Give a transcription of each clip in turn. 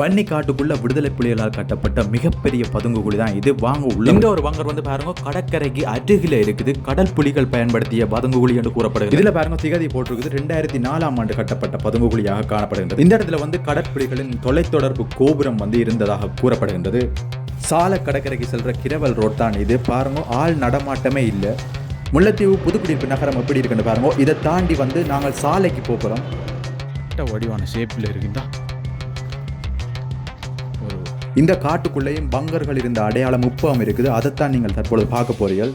வன்னி காட்டுக்குள்ள விடுதலை புலிகளால் கட்டப்பட்ட மிகப்பெரிய பதுங்குகுழி தான் இது. வாங்க உள்ள இந்த ஒரு வங்கர் வந்து பாருங்க கடற்கரைக்கு அருகில இருக்குது. கடல் புலிகள் பயன்படுத்திய பதுங்குகுழி என்று கூறப்படுகிறது. இதுல பாருங்க திகதி போட்டிருக்குது. ரெண்டாயிரத்தி நாலாம் ஆண்டு கட்டப்பட்ட பதுங்குகுழியாக காணப்படுகின்றது. இந்த இடத்துல வந்து கடற்புலிகளின் தொலைத்தொடர்பு கோபுரம் வந்து இருந்ததாக கூறப்படுகின்றது. சால கடற்கரைக்கு செல்ற கிரவல் ரோட் தான் இது. பாருங்க ஆள் நடமாட்டமே இல்லை. முல்லைத்தீவு புதுக்குடியிருப்பு நகரம் எப்படி இருக்குன்னு பாருங்க. இதை தாண்டி வந்து நாங்கள் சாலைக்கு போகிறோம் வடிவான ஷேப்பில் இருக்குதா? இந்த காட்டுக்குள்ளேயும் பங்கர்கள் இருந்த அடையாளம் உப்பம் இருக்குது. அதைத்தான் நீங்கள் தற்பொழுது பார்க்க போறீர்கள்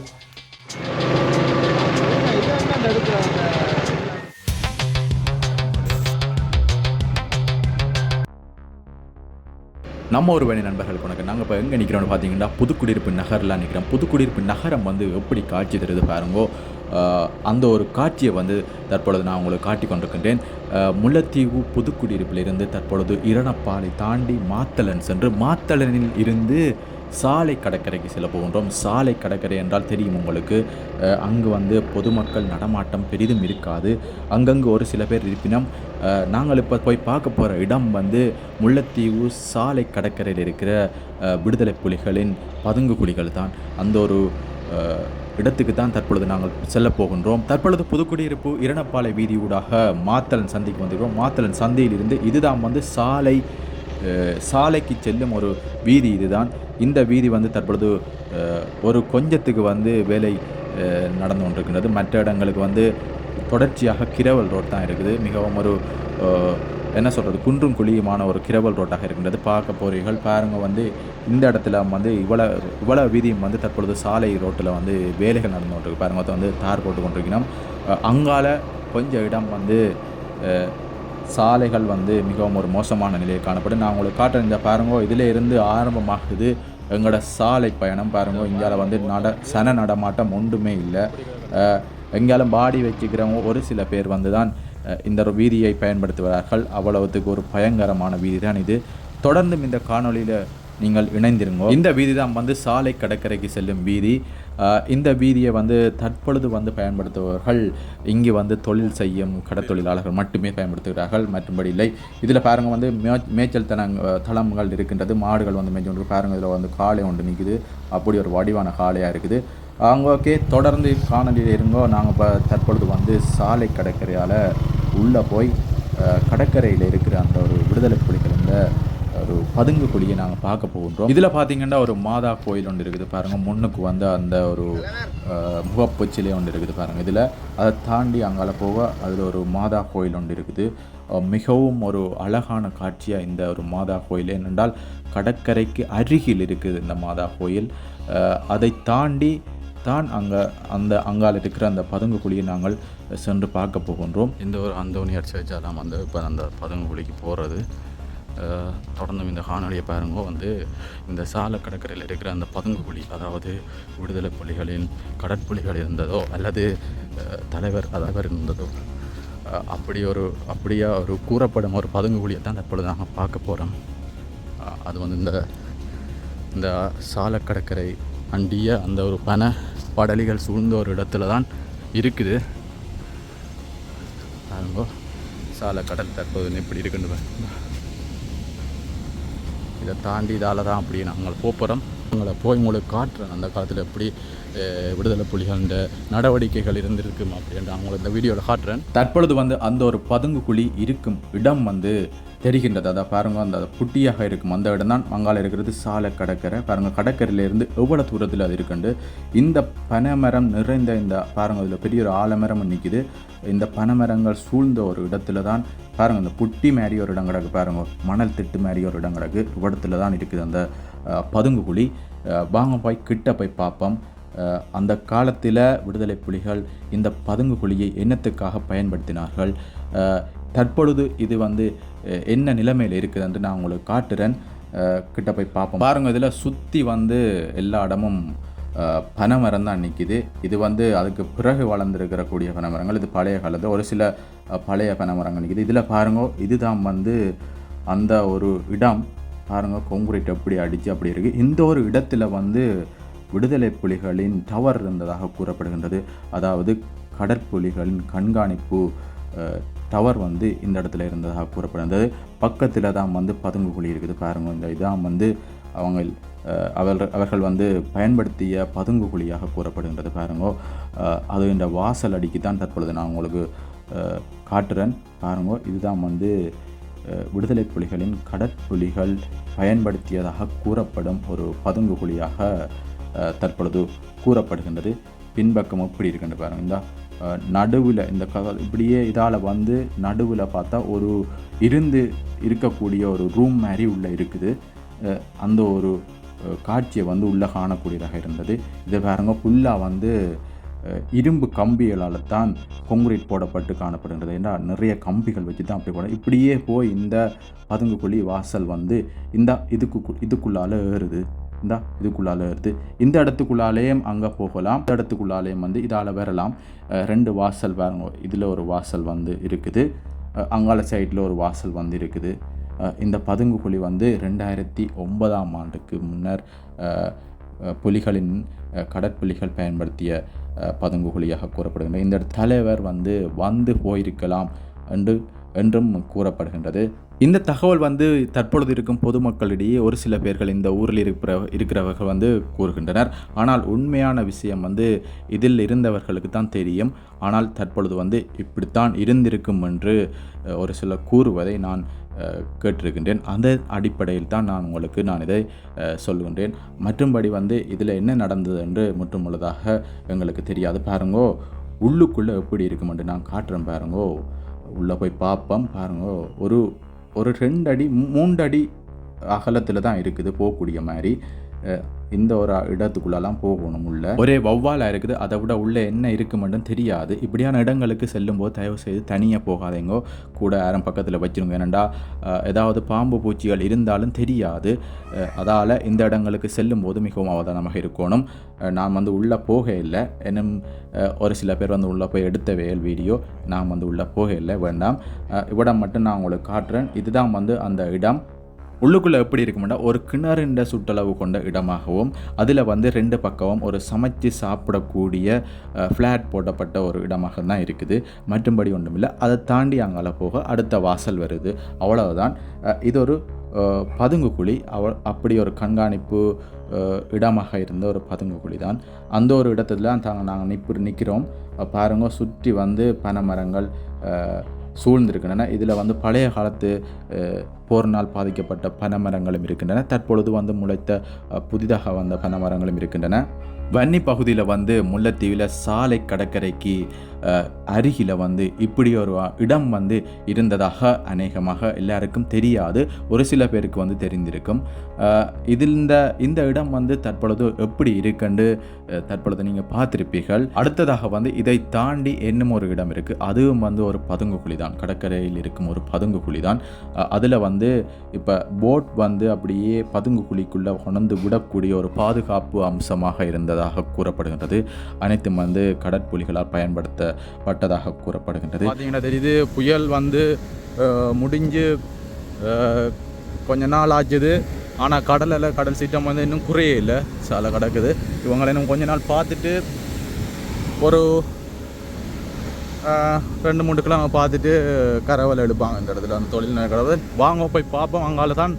நம்ம ஒரு வேணி நண்பர்கள் வணக்கம் நாங்கள் இப்போ எங்கே நிற்கிறோம்னு பார்த்தீங்கன்னா புதுக்குடியிருப்பு நகரில் நிற்கிறோம் புதுக்குடியிருப்பு நகரம் வந்து எப்படி காட்சி தருது பாருங்கோ. அந்த ஒரு காட்சியை வந்து தற்பொழுது நான் உங்களுக்கு காட்டி கொண்டிருக்கின்றேன். முல்லைத்தீவு புதுக்குடியிருப்பிலிருந்து தற்பொழுது இரணப்பாலை தாண்டி மாத்தளன் சென்று மாத்தளனில் இருந்து சாலை கடற்கரைக்கு செல்ல போகின்றோம். சாலை கடற்கரை என்றால் தெரியும் உங்களுக்கு. அங்கு வந்து பொதுமக்கள் நடமாட்டம் பெரிதும் இருக்காது. அங்கங்கு ஒரு சில பேர் இருப்பினும் நாங்கள் இப்போ போய் பார்க்க போகிற இடம் வந்து முல்லைத்தீவு சாலை கடற்கரையில் இருக்கிற விடுதலை புலிகளின் பதுங்கு குழிகள் தான். அந்த ஒரு இடத்துக்கு தான் தற்பொழுது நாங்கள் செல்ல போகின்றோம். தற்பொழுது புதுக்குடியிருப்பு இரணப்பாலை வீதியூடாக மாத்தளன் சந்திக்கு வந்திருக்கிறோம். மாத்தளன் சந்தையிலிருந்து இதுதான் வந்து சாலை சாலைக்கு செல்லும் ஒரு வீதி இதுதான். இந்த வீதி வந்து தற்பொழுது ஒரு கொஞ்சத்துக்கு வந்து வேலை நடந்து கொண்டிருக்கின்றது. மற்ற இடங்களுக்கு வந்து தொடர்ச்சியாக கிரவல் ரோட் தான் இருக்குது. மிகவும் ஒரு என்ன சொல்கிறது குன்றும் குழியுமான ஒரு கிரவல் ரோட்டாக இருக்கின்றது. பார்க்க போறீர்கள். பாருங்கள் வந்து இந்த இடத்துல வந்து இவ்வளோ இவ்வளோ வீதியும் வந்து தற்பொழுது சாலை ரோட்டில் வந்து வேலைகள் நடந்து கொண்டிருக்கு. பாருங்கள் வந்து தார் போட்டு கொண்டிருக்கணும் அங்கால கொஞ்சம் இடம் வந்து சாலைகள் வந்து மிகவும் ஒரு மோசமான நிலையில் காணப்படும். நான் உங்களுக்கு காட்டுறேன் இந்த பாருங்க இதில் இருந்து ஆரம்பமாகுது எங்களோட சாலை பயணம் பாருங்க. இங்கால வந்து நட சன நடமாட்டம் ஒன்றுமே இல்லை. எங்காலும் பாடி வச்சுக்கிறவங்க ஒரு சில பேர் வந்து தான் இந்த ஒரு வீதியை பயன்படுத்துகிறார்கள். அவ்வளவுத்துக்கு ஒரு பயங்கரமான வீதி தான் இது. தொடர்ந்தும் இந்த காணொளியில் நீங்கள் இணைந்திருங்க. இந்த வீதி தான் வந்து சாலை கடற்கரைக்கு செல்லும் வீதி. இந்த வீதியை வந்து தற்பொழுது வந்து பயன்படுத்துபவர்கள் இங்கு வந்து தொழில் செய்யும் கடத்தொழிலாளர்கள் மட்டுமே பயன்படுத்துகிறார்கள் மற்றும்படி இல்லை. இதில் பாருங்க வந்து மே மேய்ச்சல் தனங் தளங்கள் இருக்கின்றது. மாடுகள் வந்து மேய்ச்சி கொண்டு பாருங்க இதில் வந்து காளை ஒன்று நிற்குது அப்படி ஒரு வடிவான காளையாக இருக்குது. அவங்க ஓகே தொடர்ந்து காணொலியில் இருங்கோ நாங்கள் இப்போ தற்பொழுது வந்து சாலை கடற்கரையால் உள்ளே போய் கடற்கரையில் இருக்கிற அந்த ஒரு விடுதலை புலிகள் இந்த ஒரு பதுங்கு குழியை நாங்கள் பார்க்க போகின்றோம். இதில் பார்த்தீங்கன்னா ஒரு மாதா கோயில் ஒன்று இருக்குது பாருங்கள் முன்னுக்கு வந்து அந்த ஒரு முகப்பு சிலை ஒன்று இருக்குது பாருங்கள் இதில் அதை தாண்டி அங்கால போக அதில் ஒரு மாதா கோயில் ஒன்று இருக்குது. மிகவும் ஒரு அழகான காட்சியாக இந்த ஒரு மாதா கோயில். ஏனென்றால் கடற்கரைக்கு அருகில் இருக்குது இந்த மாதா கோயில். அதை தாண்டி தான் அங்கே அந்த அங்கால் இருக்கிற அந்த பதுங்கு குழியை நாங்கள் சென்று பார்க்க போகின்றோம். இந்த ஒரு அந்தோனியார் சர்ச்சாலாம் வந்து இப்போ அந்த பதுங்கு குழிக்கு போகிறது தொடர்ந்தும் இந்த காணொலியை பாருங்கோ வந்து இந்த சாலை கடற்கரையில் இருக்கிற அந்த பதுங்கு புலி அதாவது விடுதலை புலிகளின் கடற்புலிகள் இருந்ததோ அல்லது தலைவர் தலைவர் இருந்ததோ அப்படி ஒரு அப்படியா ஒரு கூறப்படும் ஒரு பதுங்கு புலியை தான் தற்பொழுது நாங்கள் பார்க்க போகிறோம் அது வந்து இந்த இந்த சாலை கடற்கரை அண்டிய அந்த ஒரு பன படலிகள் சூழ்ந்த ஒரு இடத்துல தான் இருக்குது. பாருங்கோ சாலை கடல் தற்போது எப்படி இருக்குன்னு இதை தாண்டி இதால் தான் அப்படி நாங்கள் போகிறோம் உங்களை போய் உங்களுக்கு காட்டுறேன் அந்த காலத்தில் எப்படி விடுதலை புலிகள் நடவடிக்கைகள் இருந்திருக்கும் அப்படின்ட்டு அவங்களை இந்த வீடியோவில் காட்டுறேன். தற்பொழுது வந்து அந்த ஒரு பதுங்கு குழி இருக்கும் இடம் வந்து தெரிகின்றது. அதை பாருங்க அந்த புட்டியாக இருக்கும். அந்த இடம் தான் மங்கால இருக்கிறது சாலை கடற்கரை. பாருங்க கடற்கரையிலேருந்து எவ்வளோ தூரத்தில் அது இருக்குண்டு. இந்த பனைமரம் நிறைந்த இந்த பாருங்க இதில் பெரிய ஒரு ஆலமரம் நிற்கிது இந்த பனைமரங்கள் சூழ்ந்த ஒரு இடத்துல தான் பாருங்க இந்த புட்டி மாதிரி ஒரு இடம் கிடக்கு பாருங்க. மணல் திட்டு மாதிரி ஒரு இடம் கிடக்கு இடத்துல தான் இருக்குது அந்த பதுங்கு குழி. வாங்க போய் கிட்ட போய் பார்ப்போம். அந்த காலத்தில் விடுதலை புலிகள் இந்த பதுங்கு குழியை என்னத்துக்காக பயன்படுத்தினார்கள்? தற்பொழுது இது வந்து என்ன நிலைமையில் இருக்குதுன்ட்டு நான் உங்களுக்கு காட்டுறேன். கிட்ட போய் பார்ப்போம். பாருங்கள் இதில் சுற்றி வந்து எல்லா இடமும் பனைமரம் தான் நிற்கிது இது வந்து அதுக்கு பிறகு வளர்ந்துருக்கிற கூடிய பனைமரங்கள். இது பழைய காலத்தில் ஒரு சில பழைய பனைமரங்கள் நிற்கிது இதில் பாருங்க இதுதான் வந்து அந்த ஒரு இடம். பாருங்கள் கொங்குரேட் எப்படி அடித்து அப்படி இருக்குது இந்த ஒரு இடத்துல வந்து விடுதலை புலிகளின் டவர் இருந்ததாக கூறப்படுகின்றது. அதாவது கடற்புலிகளின் கண்காணிப்பு டவர் வந்து இந்த இடத்துல இருந்ததாக கூறப்படுகிறது பக்கத்தில் தான் வந்து பதுங்கு குழி இருக்குது. பாருங்கள் இந்த இதான் வந்து அவங்க அவர் அவர்கள் அவர்கள் வந்து பயன்படுத்திய பதுங்கு குழியாக கூறப்படுகின்றது பாருங்கோ. அது இந்த வாசல் அடிக்கு தான் தற்பொழுது நான் உங்களுக்கு காட்டுறேன். பாருங்கோ இதுதான் வந்து விடுதலை புலிகளின் கடற்புலிகள் பயன்படுத்தியதாக கூறப்படும் ஒரு பதுங்கு குழியாக தற்பொழுது கூறப்படுகின்றது. பின்பக்கம் எப்படி இருக்குன்னு பாருங்க. இந்த நடுவில் இந்த கதை இப்படியே இதால் வந்து நடுவில் பார்த்தா ஒரு இருந்து இருக்கக்கூடிய ஒரு ரூம் மாதிரி உள்ளே இருக்குது. அந்த ஒரு காட்சியை வந்து உள்ளே காணக்கூடியதாக இருந்தது. இது பாருங்க ஃபுல்லாக வந்து இரும்பு கம்பிகளால் தான் கொங்குரீட் போடப்பட்டு காணப்படுகிறது என்றால் நிறைய கம்பிகள் வச்சு தான் அப்படி போட இப்படியே போய் இந்த பதுங்குக்குழி வாசல் வந்து இந்த இதுக்கு இதுக்குள்ளால் ஏறுது. இந்த இதுக்குள்ளால ஏறுது. இந்த இடத்துக்குள்ளாலேயும் அங்கே போகலாம். இந்த இடத்துக்குள்ளாலேயும் வந்து இதால் வரலாம். ரெண்டு வாசல் பாருங்க இதில் ஒரு வாசல் வந்து இருக்குது. அங்கால சைடில் ஒரு வாசல் வந்து இருக்குது. இந்த பதுங்குக்குழி வந்து ரெண்டாயிரத்தி ஒன்பதாம் ஆண்டுக்கு முன்னர் புலிகளின் கடற்புலிகள் பயன்படுத்திய பதுங்குகுழியாக கூறப்படுகின்றது இந்த தலைவர் வந்து வந்து போயிருக்கலாம் என்று என்றும் கூறப்படுகின்றது. இந்த தகவல் வந்து தற்பொழுது இருக்கும் பொதுமக்களிடையே ஒரு சில பேர்கள் இந்த ஊரில் இருக்கிற இருக்கிறவர்கள் வந்து கூறுகின்றனர். ஆனால் உண்மையான விஷயம் வந்து இதில் இருந்தவர்களுக்கு தான் தெரியும். ஆனால் தற்பொழுது வந்து இப்படித்தான் இருந்திருக்கும் என்று ஒரு சிலர் கூறுவதை நான் கேட்டிருக்கின்றேன். அந்த அடிப்படையில் தான் நான் உங்களுக்கு நான் இதை சொல்லுகின்றேன். மற்றும்படி வந்து இதில் என்ன நடந்தது என்று முற்றுமுழுதாக எங்களுக்கு தெரியாது. பாருங்கோ உள்ளுக்குள்ளே எப்படி இருக்குமென்று நான் காட்டுறேன் பாருங்கோ. உள்ளே போய் பார்ப்போம் பாருங்க. ஒரு ஒரு ரெண்டு அடி மூன்று அடி அகலத்தில் தான் இருக்குது போகக்கூடிய மாதிரி. இந்த ஒரு இடத்துக்குள்ளெல்லாம் போகணும் உள்ள. ஒரே வௌவாலாக இருக்குது. அதை விட உள்ள என்ன இருக்கு மட்டும் தெரியாது. இப்படியான இடங்களுக்கு செல்லும்போது தயவு செய்து தனியாக போகாதீங்கோ. கூட யாரும் பக்கத்தில் வச்சிருங்க. ஏனண்டா ஏதாவது பாம்பு பூச்சிகள் இருந்தாலும் தெரியாது. அதால் இந்த இடங்களுக்கு செல்லும்போது மிகவும் அவதானமாக இருக்கணும். நான் வந்து உள்ளே போக இல்லை என்னும் ஒரு சில பேர் வந்து உள்ளே போய் எடுத்த வேல் வீடியோ நான் வந்து உள்ளே போக இல்லை வேண்டாம். அஹ், இவ்விடம் மட்டும் நான் உங்களுக்கு காட்டுறேன். இதுதான் வந்து அந்த இடம். உள்ளுக்குள்ளே எப்படி இருக்குமெண்டா ஒரு கிணறுண்ட சுற்றளவு கொண்ட இடமாகவும் அதில் வந்து ரெண்டு பக்கமும் ஒரு சமைச்சு சாப்பிடக்கூடிய ஃப்ளாட் போடப்பட்ட ஒரு இடமாக தான் இருக்குது. மற்றும்படி ஒன்றுமில்லை. அதை தாண்டி அங்கால போக அடுத்த வாசல் வருது. அவ்வளவுதான். இது ஒரு பதுங்கு குழி. அவ அப்படி ஒரு கண்காணிப்பு இடமாக இருந்த ஒரு பதுங்கு குழி தான். அந்த ஒரு இடத்துல தான் நாங்கள் நிப்பு நிற்கிறோம் பாருங்க சுற்றி வந்து பனை மரங்கள் சூழ்ந்திருக்கின்றன. இதில் வந்து பழைய காலத்து போரினால் பாதிக்கப்பட்ட பனைமரங்களும் இருக்கின்றன. தற்பொழுது வந்து முளைத்த புதிதாக வந்த பனைமரங்களும் இருக்கின்றன. வன்னி பகுதியில் வந்து முல்லைத்தீவில் சாலை கடற்கரைக்கு அருகில் வந்து இப்படி ஒரு இடம் வந்து இருந்ததாக அநேகமாக எல்லாருக்கும் தெரியாது. ஒரு சில பேருக்கு வந்து தெரிந்திருக்கும். இதில் இந்த இந்த இடம் வந்து தற்பொழுது எப்படி இருக்குன்னு தற்பொழுது நீங்கள் பார்த்துருப்பீர்கள். அடுத்ததாக வந்து இதை தாண்டி இன்னும் ஒரு இடம் இருக்குது அதுவும் வந்து ஒரு பதுங்கு குழி தான் கடற்கரையில் இருக்கும் ஒரு பதுங்கு குழி தான் அதில் வந்து இப்போ போட் வந்து அப்படியே பதுங்கு குழிக்குள்ளே கொண்டு விடக்கூடிய ஒரு பாதுகாப்பு அம்சமாக இருந்ததாக கூறப்படுகின்றது. அனைத்தும் வந்து கடற்புலிகளால் பயன்படுத்தப்பட்டதாக கூறப்படுகின்றது. பார்த்தீங்கன்னா தெரியுது புயல் வந்து முடிஞ்சு கொஞ்ச நாள் ஆச்சுது. ஆனால் கடலில் கடல் சீற்றம் வந்து இன்னும் குறையே இல்லை. சாலை கிடக்குது. இவங்களை இன்னும் கொஞ்ச நாள் பார்த்துட்டு ஒரு ரெண்டு மூணு கிலோ பார்த்துட்டு கரவல் எடுப்பாங்க இந்த இடத்துல அந்த தொழில் கடவுள் வாங்க போய் பார்ப்போம். அங்கால தான்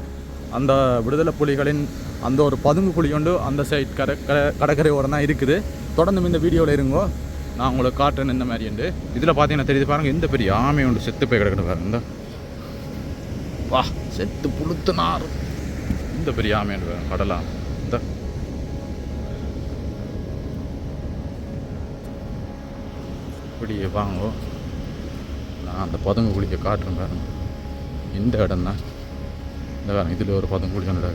அந்த விடுதலை புலிகளின் அந்த ஒரு பதுங்கு குழி கொண்டு அந்த சைட் கரை கடற்கரை ஓரம் தான் இருக்குது. தொடர்ந்து இந்த வீடியோவில் இருங்கோ. நான் உங்களுக்கு காட்டுறேன் இந்த மாதிரி உண்டு இதில் பார்த்தீங்கன்னா தெரியுது பாருங்கள் எந்த பெரிய ஆமை உண்டு செத்து போய் கிடக்குது பாருங்க இந்த. வா செத்து புழுத்து நார் இந்த பெரிய ஆமை உண்டு பாருங்க கடலாம் இந்த. இப்படியே வாங்கோ. நான் அந்த பதுங்கு குளிக்க காட்டுறேன் பாருங்க. இந்த இடம் தான் இந்த வேறு இதில் ஒரு பதம் குளிக்க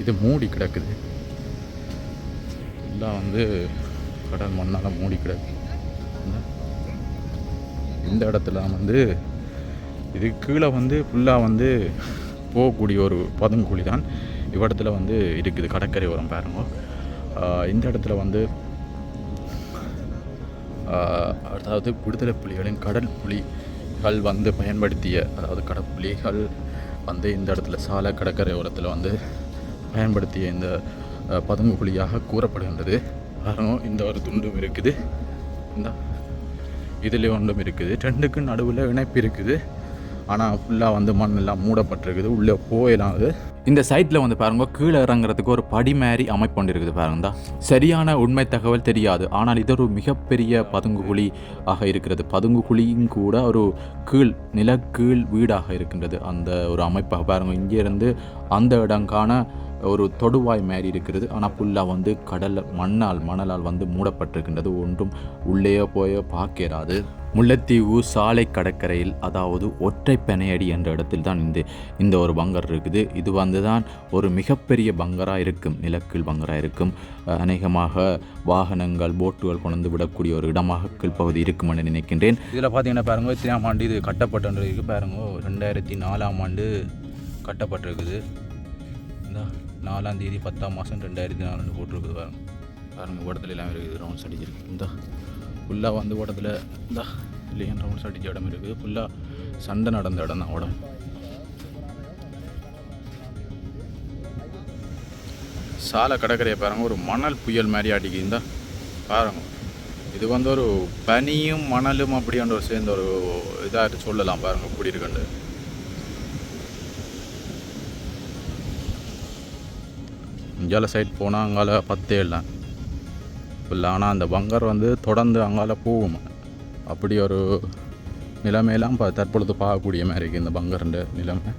இது மூடி கிடக்குது. எல்லாம் வந்து கடல் மண்ணால் மூடி கிடக்கு. இந்த- இடத்துல வந்து இது கீழே வந்து ஃபுல்லாக வந்து போகக்கூடிய ஒரு பதுங்குழி தான். இவ்விடத்துல வந்து இருக்குது கடற்கரை ஓரம் பாருங்க. இந்த இடத்துல வந்து அதாவது விடுதலை புலிகளின் கடல் புலிகள் வந்து பயன்படுத்திய அதாவது கடற்புலிகள் வந்து இந்த இடத்துல சாலை கடற்கரை ஓரத்தில் வந்து பயன்படுத்திய இந்த பதுங்கு குழியாக கூறப்படுகின்றது. பாருங்க இந்த ஒரு துண்டும் இருக்குது. இந்த இதுலேயும் ஒன்றும் இருக்குது. ரெண்டுக்கு நடுவில் இணைப்பு இருக்குது. ஆனால் ஃபுல்லாக வந்து மண்ணெல்லாம் மூடப்பட்டிருக்குது. உள்ளே போயிடலாம் அது இந்த சைட்டில் வந்து பாருங்க கீழே இறங்குறதுக்கு ஒரு படி மாதிரி அமைப்பு கொண்டு இருக்குது பாருங்க சரியான உண்மை தகவல் தெரியாது. ஆனால் இது ஒரு மிகப்பெரிய பதுங்கு குழி ஆக இருக்கிறது. பதுங்கு குழியும் கூட ஒரு கீழ் நிலக்கீழ் வீடாக இருக்கின்றது. அந்த ஒரு அமைப்பாக பாருங்க இங்கே இருந்து அந்த இடங்கான ஒரு தொடுவாய் மாதிரி இருக்கிறது. ஆனால் ஃபுல்லாக வந்து கடல் மண்ணால் மணலால் வந்து மூடப்பட்டிருக்கின்றது. ஒன்றும் உள்ளேயோ போயோ பார்க்கிறாது. முல்லைத்தீவு சாலை கடற்கரையில் அதாவது ஒற்றை பெனையடி என்ற இடத்தில் தான் இந்த இந்த ஒரு பங்கர் இருக்குது. இது வந்து தான் ஒரு மிகப்பெரிய பங்கராக இருக்கும் நிலக்கீழ் பங்கராக இருக்கும். அநேகமாக வாகனங்கள் போட்டுகள் கொண்டு விடக்கூடிய ஒரு இடமாக கீழ்ப்பகுதி இருக்கும் என்று நினைக்கின்றேன். இதில் பார்த்தீங்கன்னா பாருங்க எத்தனாம் ஆண்டு இது கட்டப்பட்டிருக்கு பாருங்க ரெண்டாயிரத்தி நாலாம் ஆண்டு கட்டப்பட்டிருக்குது. இந்த. நாலாம் தேதி பத்தாம் மாதம் ரெண்டாயிரத்தி நாலுன்னு போட்டிருக்குது பாருங்க. பாருங்க ஓட்டத்தில் எல்லாம் இருக்குது ரவுண்ட்ஸ் அடிச்சிருக்கு. இந்த ஃபுல்லாக வந்து ஓட்டத்தில் இந்த இல்லையா ரவுண்ட்ஸ் அடித்த இடம் இருக்குது ஃபுல்லாக சண்டை நடந்த இடம் தான் உடம்பு சாலை கடற்கரையை பாருங்க ஒரு மணல் புயல் மாதிரி அடிக்குது. இந்த பாருங்க. இது வந்து ஒரு பனியும் மணலும் அப்படின்ற ஒரு சேர்ந்த ஒரு இதாக சொல்லலாம் பாருங்க இப்படி இருக்குண்டு இஞ்சால சைட் போனால் அங்கால பத்தே இல்லை. இல்லை ஆனால் அந்த பங்கர் வந்து தொடர்ந்து அங்கால போகும். அப்படி ஒரு நிலைமையெல்லாம் இப்போ தற்பொழுது பார்க்கக்கூடிய மாதிரி இருக்குது இந்த பங்கருன்ற நிலைமை.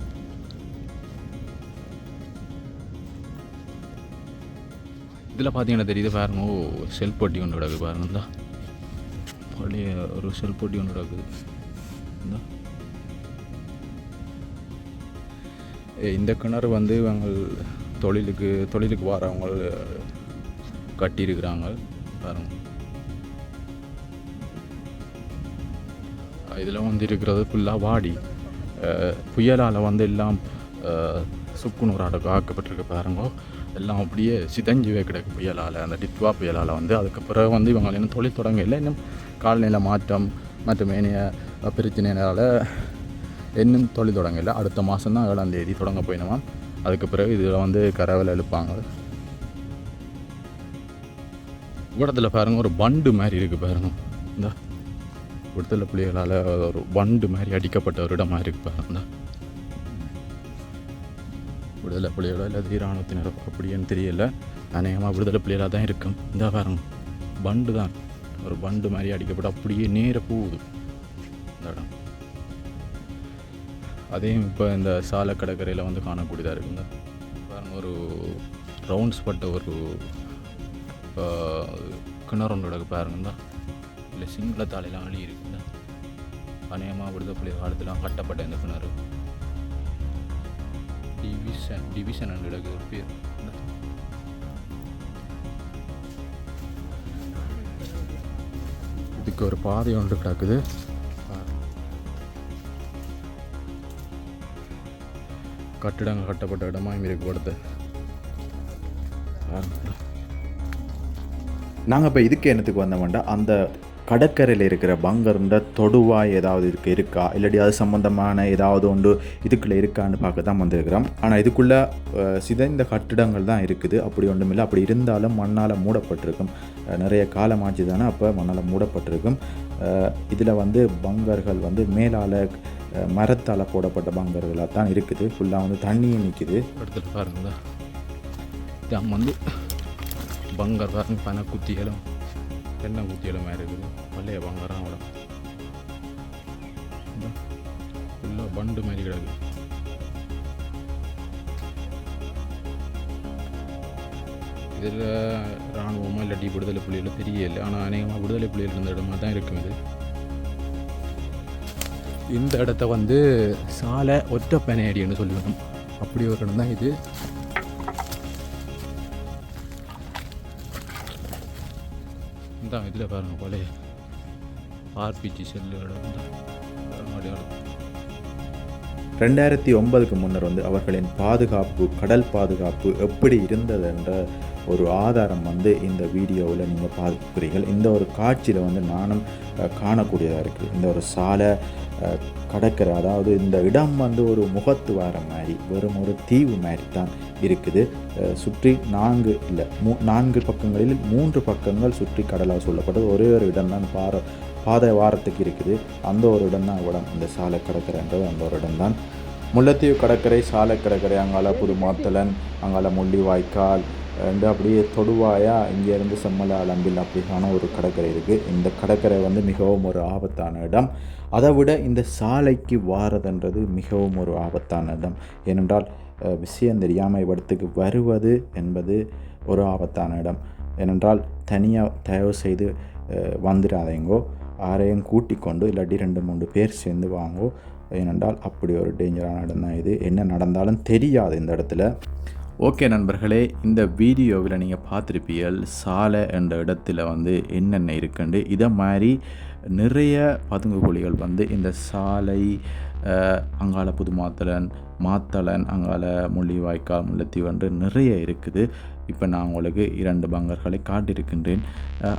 இதில் பார்த்தீங்கன்னா தெரியுது பாருங்க ஓ செல் பொட்டி ஒன்று கிடக்கு பாருங்க இந்த. பழைய ஒரு செல் பொட்டி ஒன்று கிடக்குது இந்த கிணறு வந்து இவங்க தொழிலுக்கு தொழிலுக்கு வரவங்க கட்டியிருக்கிறாங்க. பாருங்க. இதில் வந்து இருக்கிறது ஃபுல்லாக வாடி புயலால் வந்து எல்லாம் சுக்குநூறாட ஆக்கப்பட்டிருக்கு பாருங்க. எல்லாம் அப்படியே சிதஞ்சிவே கிடக்கு புயலால். அந்த டிட்வா புயலால் வந்து அதுக்கு பிறகு வந்து இவங்க இன்னும் தொழில் தொடங்கல இன்னும் காலநிலை மாற்றம் மற்றும் ஏனைய பிரச்சனையினால் இன்னும் தொழில் தொடங்கல அடுத்த மாதம் தான் ஏழாம் தேதி தொடங்க போயினோம். அதுக்கு பிறகு இதில் வந்து கரவல் எழுப்பாங்க விடத்தில் பாருங்க ஒரு பண்டு மாதிரி இருக்குது பாருங்க. இந்த விடுதலை புள்ளிகளால் ஒரு பண்டு மாதிரி அடிக்கப்பட்ட ஒரு இடமா இருக்குது பாருங்க விடுதலை புலிகளோ இல்லை தீராணுவத்தினரோ அப்படின்னு தெரியல. அநேகமாக விடுதலை புலிகளாக தான் இருக்கும் இந்த பாருங்க பண்டு தான். ஒரு பண்டு மாதிரி அடிக்கப்பட்டு அப்படியே நேர போகுது. இந்த இடம். அதையும் இப்போ இந்த சாலை கடற்கரையில் வந்து காணக்கூடியதாக இருக்குங்க. ஒரு ரவுண்ட்ஸ் பட்ட ஒரு கிணறு ஒன்று கிடக்கு பாருங்க இல்லை சிங்கள தாலையெல்லாம் அழி இருக்குங்க. அநேகமாக விடுதப்பள்ளி காலத்தில் கட்டப்பட்ட இந்த கிணறு. டிவிஷன் டிவிஷன் அண்ட் கிடக்கு ஒரு பேர். இதுக்கு ஒரு பாதை ஒன்று கிடக்குது. கட்டிடங்கள் கட்டப்பட்ட இடமா இருக்கு கொடுத்து. நாங்கள் இப்போ இதுக்கு என்னத்துக்கு வந்தோம்டா அந்த கடற்கரையில் இருக்கிற பங்கர்ன்ற தொடுவாய் ஏதாவது இதுக்கு இருக்கா? இல்லாட்டி அது சம்மந்தமான ஏதாவது ஒன்று இதுக்குள்ளே இருக்கான்னு பார்க்க தான் வந்திருக்கிறோம். ஆனால் இதுக்குள்ளே சிதைந்த கட்டிடங்கள் தான் இருக்குது. அப்படி ஒன்றும் இல்லை அப்படி இருந்தாலும் மண்ணால் மூடப்பட்டிருக்கும். நிறைய காலமாச்சு தானே அப்போ மண்ணால் மூடப்பட்டிருக்கும். இதில் வந்து பங்கர்கள் வந்து மேலால் மரத்தால் போடப்பட்ட பங்கர்களாக தான் இருக்குது. ஃபுல்லாக வந்து தண்ணியும் நிற்கிது எடுத்துகிட்டு பாருங்களா வந்து பங்கர் பாருங்க பனை குத்திகளும் தென்னை குத்திகளும் இருக்குது. பழைய பங்கரம் அவ்வளோ ஃபுல்லாக பண்டு மாதிரி கிடக்கு. இதில் இராணுவமோ இல்லாட்டி விடுதலை புலிகளோ தெரியல ஆனால் அநேகமாக விடுதலை புலிகள் இருந்த இடமா தான் இருக்கும் இது. இந்த இடத்த வந்து சாலை ஒற்றப்பனையடின்னு சொல்லுவோம். அப்படி ஒரு இடம் தான் இது. அதான் இதில் பாருங்கள் பழைய ஆர்பிஜி செல்லோட இடம் அடையாளம் ரெண்டாயிரத்தி ஒன்பதுக்கு முன்னர் வந்து அவர்களின் பாதுகாப்பு கடல் பாதுகாப்பு எப்படி இருந்தது என்ற ஒரு ஆதாரம் வந்து இந்த வீடியோவில் நீங்கள் பார்க்குறீர்கள். இந்த ஒரு காட்சியில் வந்து நானும் காணக்கூடியதாக இருக்குது இந்த ஒரு சாலை கடற்கரை அதாவது இந்த இடம் வந்து ஒரு முகத்துவாரம் மாதிரி வெறும் ஒரு தீவு மாதிரி தான் இருக்குது. சுற்றி நான்கு இல்லை மூ நான்கு பக்கங்களில் மூன்று பக்கங்கள் சுற்றி கடலால் சொல்லப்பட்டது ஒரே ஒரு இடம் தான் பார பாதை வாரத்துக்கு இருக்குது. அந்த ஒரு இடம் தான் இடம் இந்த சாலை கடற்கரைன்றது அந்த ஒரு இடம் தான். முல்லைத்தீவு கடற்கரை சாலை கடற்கரை அங்கால புதுமாத்தலன் அங்கால முள்ளிவாய்க்கால் ரெண்டு அப்படியே தொடுவாயா இங்கேருந்து செம்மல அலம்பில் அப்படியான ஒரு கடற்கரை இருக்குது. இந்த கடற்கரை வந்து மிகவும் ஒரு ஆபத்தான இடம். அதை விட இந்த சாலைக்கு வாரதுன்றது மிகவும் ஒரு ஆபத்தான இடம். ஏனென்றால் விஷயம் தெரியாமல் இடத்துக்கு வருவது என்பது ஒரு ஆபத்தான இடம். ஏனென்றால் தனியாக தயவு செய்து வந்துடாதேங்கோ யாரையும் கூட்டிக் கொண்டு இல்லாட்டி ரெண்டு மூணு பேர் சேர்ந்து வாங்கோ. ஏனென்றால் அப்படி ஒரு டேஞ்சரான இடம் தான் இது. என்ன நடந்தாலும் தெரியாது இந்த இடத்துல. ஓகே நண்பர்களே இந்த வீடியோவில் நீங்கள் பார்த்துருப்பீர்கள் சாலை என்ற இடத்துல வந்து என்னென்ன இருக்குண்டு. இதை மாதிரி நிறைய பதுங்கு குழிகள் வந்து இந்த சாலை அங்கால புது மாத்தலன் மாத்தளன் அங்கால முள்ளிவாய்க்கால் முள்ளத்தி வந்து நிறைய இருக்குது. இப்போ நான் உங்களுக்கு இரண்டு பங்கர்களை காட்டியிருக்கின்றேன்.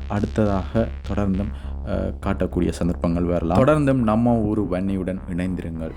அடுத்ததாக தொடர்ந்தும் அஹ், காட்டக்கூடிய சந்தர்ப்பங்கள் வரலாம். தொடர்ந்தும் நம்ம ஊர் வன்னியுடன் இணைந்திருங்கள்.